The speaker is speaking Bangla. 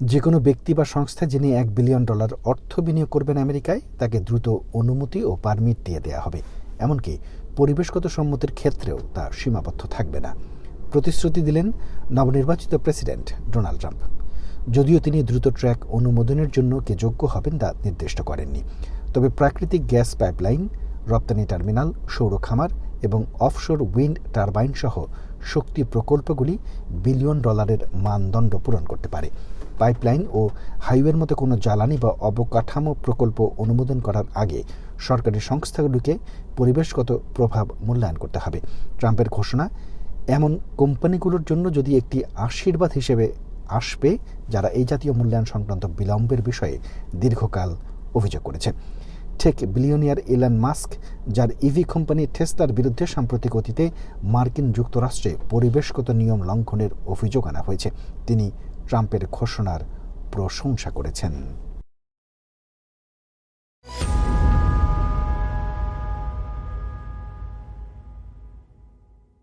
যে কোনো ব্যক্তি বা সংস্থা যিনি এক বিলিয়ন ডলার অর্থ বিনিয়োগ করবেন আমেরিকায়, তাকে দ্রুত অনুমতি ও পারমিট দিয়ে দেওয়া হবে। এমনকি পরিবেশগত সম্মতির ক্ষেত্রেও তা সীমাবদ্ধ থাকবে না। প্রতিশ্রুতি দিলেন নবনির্বাচিত প্রেসিডেন্ট ডোনাল্ড ট্রাম্প। যদিও তিনি দ্রুত ট্র্যাক অনুমোদনের জন্য কে যোগ্য হবেন তা নির্দিষ্ট করেননি। তবে প্রাকৃতিক গ্যাস পাইপলাইন, রপ্তানি টার্মিনাল, সৌর খামার এবং অফশোর উইন্ড টারবাইন সহ শক্তি প্রকল্পগুলি বিলিয়ন ডলারের মানদণ্ড পূরণ করতে পারে। পাইপলাইন ও হাইওয়ের মতো কোনো জ্বালানি বা অবকাঠামো প্রকল্প অনুমোদন করার আগে সরকারি সংস্থাগুলিকে পরিবেশগত প্রভাব মূল্যায়ন করতে হবে। ট্রাম্পের ঘোষণা, এমন কোম্পানিগুলোর জন্য যদি একটি আশীর্বাদ হিসেবে আসবে, যারা এই জাতীয় মূল্যায়ন সংক্রান্ত বিলম্বের বিষয়ে দীর্ঘকাল অভিযোগ করেছে। টেক বিলিয়নিয়ার এলান মাস্ক, যার ইভি কোম্পানি টেসলার বিরুদ্ধে সাম্প্রতিক অতীতে মার্কিন যুক্তরাষ্ট্রে পরিবেশগত নিয়ম লঙ্ঘনের অভিযোগ আনা হয়েছে। তিনি ট্রাম্পের ঘোষণার প্রশংসা করেছেন।